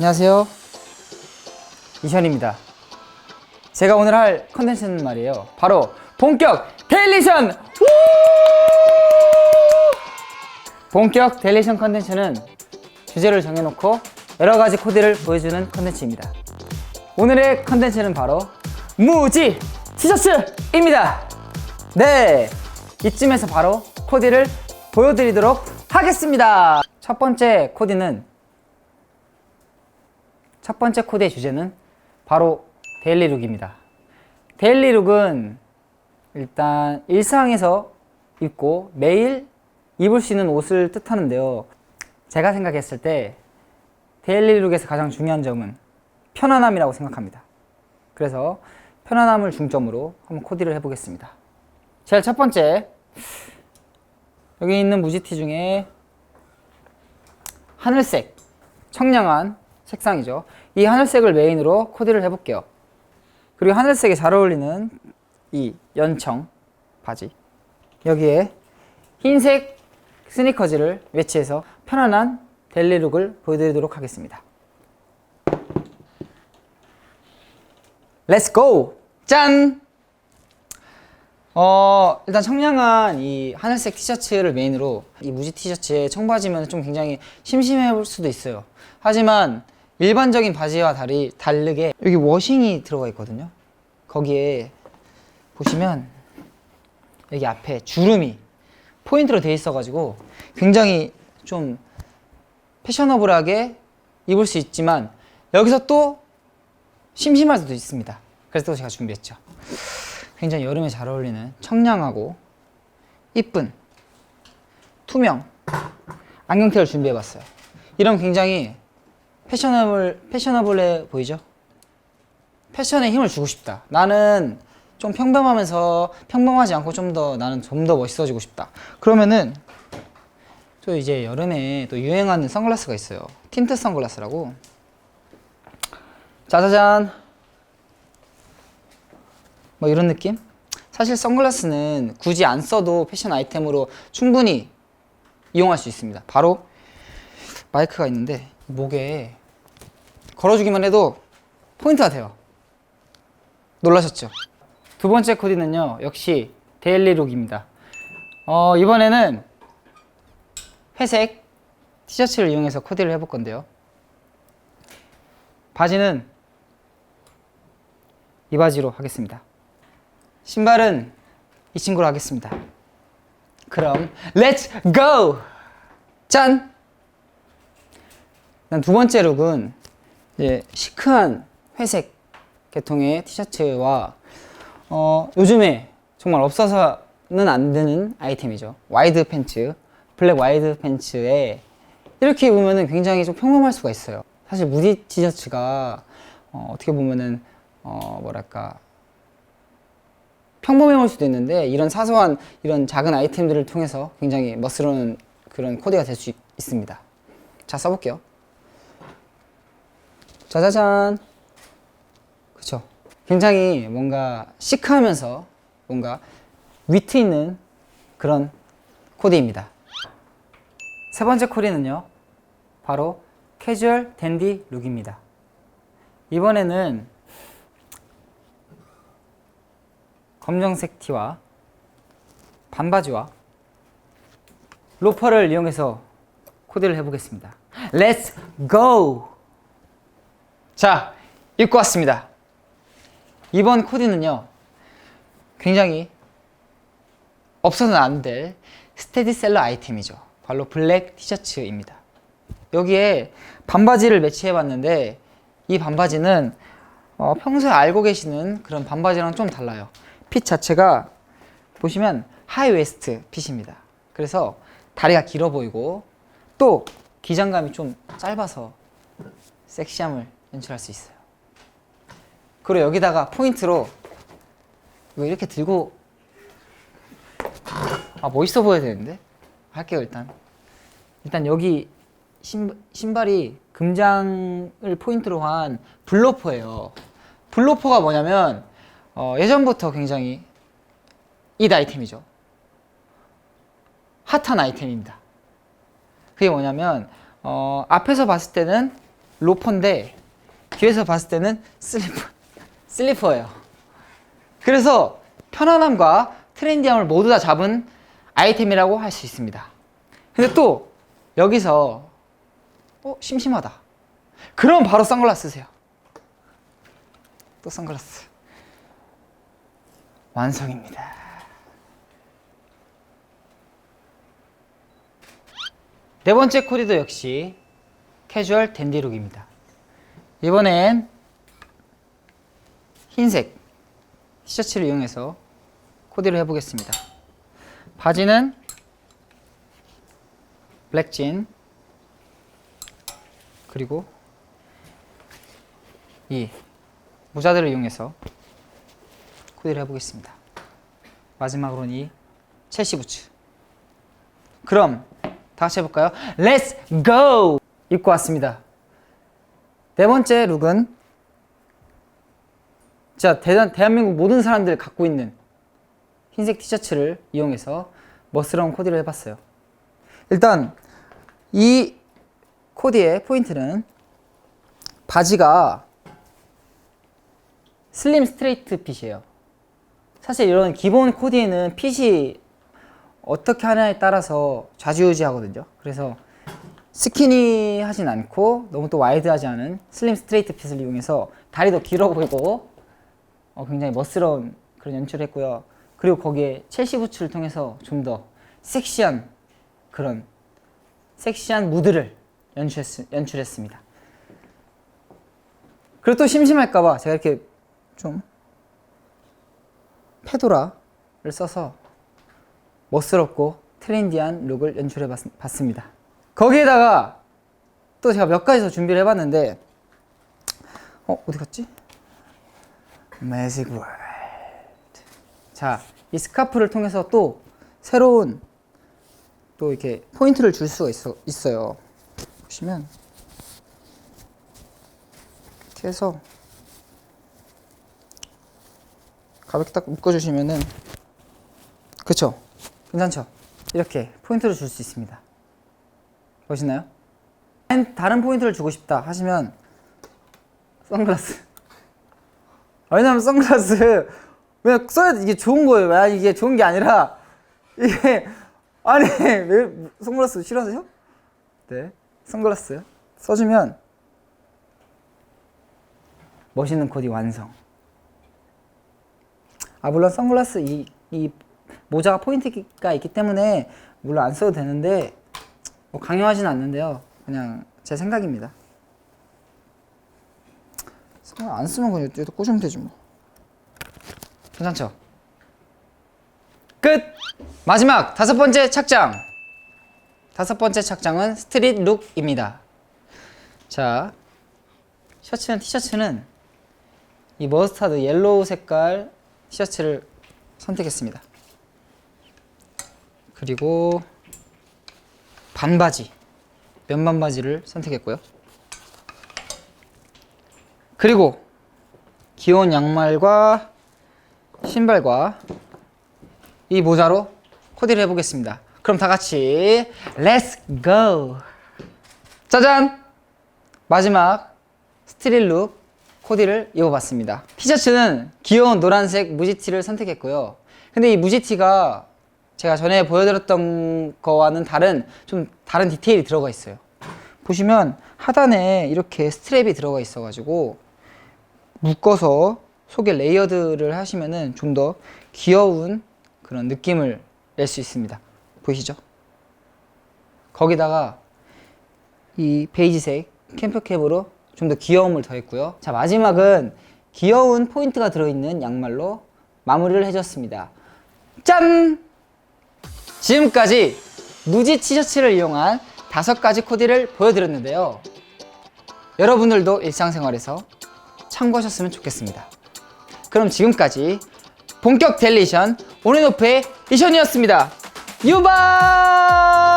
안녕하세요. 이현입니다. 제가 오늘 할 컨텐츠는 말이에요. 바로 본격! 우! 본격 데일리션 컨텐츠는 주제를 정해놓고 여러 가지 코디를 보여주는 컨텐츠입니다. 오늘의 컨텐츠는 바로 무지 티셔츠입니다. 네, 이쯤에서 바로 코디를 보여드리도록 하겠습니다. 첫 번째 코디는 첫 번째 코디의 주제는 바로 데일리 룩입니다. 데일리 룩은 일단 일상에서 입고 매일 입을 수 있는 옷을 뜻하는데요. 제가 생각했을 때 데일리 룩에서 가장 중요한 점은 편안함이라고 생각합니다. 그래서 편안함을 중점으로 한번 코디를 해보겠습니다. 제일 첫 번째 여기 있는 무지티 중에 하늘색 청량한 색상이죠. 이 하늘색을 메인으로 코디를 해볼게요. 그리고 하늘색에 잘 어울리는 이 연청 바지 여기에 흰색 스니커즈를 매치해서 편안한 델리룩을 보여드리도록 하겠습니다. 렛츠 고! 짠! 어, 일단 청량한 이 하늘색 티셔츠를 메인으로 이 무지 티셔츠에 청바지면 좀 굉장히 심심해 볼 수도 있어요. 하지만 일반적인 바지와 다리, 다르게 여기 워싱이 들어가 있거든요. 거기에 보시면 여기 앞에 주름이 포인트로 돼 있어가지고 굉장히 좀 패셔너블하게 입을 수 있지만 여기서 또 심심할 수도 있습니다. 그래서 또 제가 준비했죠. 굉장히 여름에 잘 어울리는 청량하고 이쁜 투명 안경테를 준비해봤어요. 이런 굉장히 패셔너블 패셔너블해 보이죠? 패션에 힘을 주고 싶다. 나는 좀 평범하면서 평범하지 않고 좀 더 나는 좀 더 멋있어지고 싶다. 그러면은 또 이제 여름에 또 유행하는 선글라스가 있어요. 틴트 선글라스라고. 짜자잔. 뭐 이런 느낌? 사실 선글라스는 굳이 안 써도 패션 아이템으로 충분히 이용할 수 있습니다. 바로 마이크가 있는데 목에 걸어주기만 해도 포인트가 돼요. 놀라셨죠? 두 번째 코디는요, 역시 데일리룩입니다. 어, 이번에는 회색 티셔츠를 이용해서 코디를 해볼 건데요. 바지는 이 바지로 하겠습니다. 신발은 이 친구로 하겠습니다. 그럼 렛츠 고! 짠! 난 두 번째 룩은 이제 시크한 회색 계통의 티셔츠와 어, 요즘에 정말 없어서는 안 되는 아이템이죠. 와이드 팬츠, 블랙 와이드 팬츠에 이렇게 입으면 굉장히 좀 평범할 수가 있어요. 사실 무디 티셔츠가 어, 떻게 보면은 어, 뭐랄까 평범해 볼 수도 있는데 이런 사소한 이런 작은 아이템들을 통해서 굉장히 멋스러운 그런 코디가 될 수 있습니다. 자 써볼게요. 짜자잔. 그쵸. 굉장히 뭔가 시크하면서 뭔가 위트 있는 그런 코디입니다. 세 번째 코디는요. 바로 캐주얼 댄디 룩입니다. 이번에는 검정색 티와 반바지와 로퍼를 이용해서 코디를 해보겠습니다. Let's go! 자, 입고 왔습니다. 이번 코디는요, 굉장히 없어서는 안 될 스테디셀러 아이템이죠. 바로 블랙 티셔츠입니다. 여기에 반바지를 매치해봤는데, 이 반바지는 어, 평소에 알고 계시는 그런 반바지랑 좀 달라요. 핏 자체가 보시면 하이웨스트 핏입니다. 그래서 다리가 길어 보이고 또 기장감이 좀 짧아서 섹시함을 연출할 수 있어요. 그리고 여기다가 포인트로 이거 이렇게 들고 아 멋있어 보여야 되는데 할게요 일단 일단 여기 신, 신발이 금장을 포인트로 한 블로퍼예요. 블로퍼가 뭐냐면 어, 예전부터 굉장히 이 아이템이죠. 핫한 아이템입니다. 그게 뭐냐면 어, 앞에서 봤을 때는 로퍼인데 뒤에서 봤을 때는 슬리퍼 슬리퍼예요. 그래서 편안함과 트렌디함을 모두 다 잡은 아이템이라고 할 수 있습니다. 근데 또 여기서 어 심심하다. 그럼 바로 선글라스 쓰세요. 또 선글라스. 완성입니다. 네 번째 코디도 역시 캐주얼 댄디룩입니다. 이번엔 흰색 티셔츠를 이용해서 코디를 해보겠습니다. 바지는 블랙진 그리고 이 모자들을 이용해서 코디를 해보겠습니다. 마지막으로는 이 첼시 부츠. 그럼 다 같이 해볼까요? Let's go! 입고 왔습니다. 네 번째 룩은 진짜 대단, 대한민국 모든 사람들이 갖고 있는 흰색 티셔츠를 이용해서 멋스러운 코디를 해봤어요. 일단 이 코디의 포인트는 바지가 슬림 스트레이트 핏이에요. 사실 이런 기본 코디에는 핏이 어떻게 하냐에 따라서 좌지우지하거든요. 그래서 스키니 하진 않고 너무 또 와이드하지 않은 슬림 스트레이트 핏을 이용해서 다리도 길어 보이고 어, 굉장히 멋스러운 그런 연출을 했고요. 그리고 거기에 첼시 부츠를 통해서 좀 더 섹시한 그런 섹시한 무드를 연출했, 연출했습니다. 그리고 또 심심할까봐 제가 이렇게 좀 페도라를 써서 멋스럽고 트렌디한 룩을 연출해 봤, 봤습니다. 거기에다가 또 제가 몇 가지 더 준비를 해봤는데 어 어디 갔지? 매직 월드 자이 스카프를 통해서 또 새로운 또 이렇게 포인트를 줄 수가 있어, 있어요 보시면 이렇게 해서 가볍게 딱 묶어주시면은 그쵸? 괜찮죠? 이렇게 포인트를 줄 수 있습니다 멋있나요? 다른 포인트를 주고 싶다 하시면 선글라스. 왜냐면 선글라스 왜 써야 이게 좋은 거예요. 왜? 이게 좋은 게 아니라 이게 아니 왜 선글라스 싫어하세요? 네 선글라스 써주면 멋있는 코디 완성. 아 물론 선글라스 이, 이 모자가 포인트가 있기 때문에 물론 안 써도 되는데 뭐 강요하진 않는데요 그냥 제 생각입니다 안 쓰면 그냥 여기다 꽂으면 되지 뭐 괜찮죠? 끝! 마지막 다섯 번째 착장 다섯 번째 착장은 스트릿 룩입니다 자 셔츠는 티셔츠는 이 머스타드 옐로우 색깔 티셔츠를 선택했습니다. 그리고 반바지, 면반 바지를 선택했고요. 그리고 귀여운 양말과 신발과 이 모자로 코디를 해보겠습니다. 그럼 다 같이 Let's go! 짜잔! 마지막 스트릿 룩 코디를 입어봤습니다. 티셔츠는 귀여운 노란색 무지티를 선택했고요. 근데 이 무지티가 제가 전에 보여드렸던 거와는 다른 좀 다른 디테일이 들어가 있어요. 보시면 하단에 이렇게 스트랩이 들어가 있어가지고 묶어서 속에 레이어드를 하시면은 좀 더 귀여운 그런 느낌을 낼 수 있습니다. 보이시죠? 거기다가 이 베이지색 캠프캡으로 좀 더 귀여움을 더했고요. 자 마지막은 귀여운 포인트가 들어있는 양말로 마무리를 해줬습니다. 짠! 지금까지 무지 티셔츠를 이용한 다섯 가지 코디를 보여드렸는데요. 여러분들도 일상생활에서 참고하셨으면 좋겠습니다. 그럼 지금까지 본격 델리션 온앤오프의 이션이었습니다. 유바!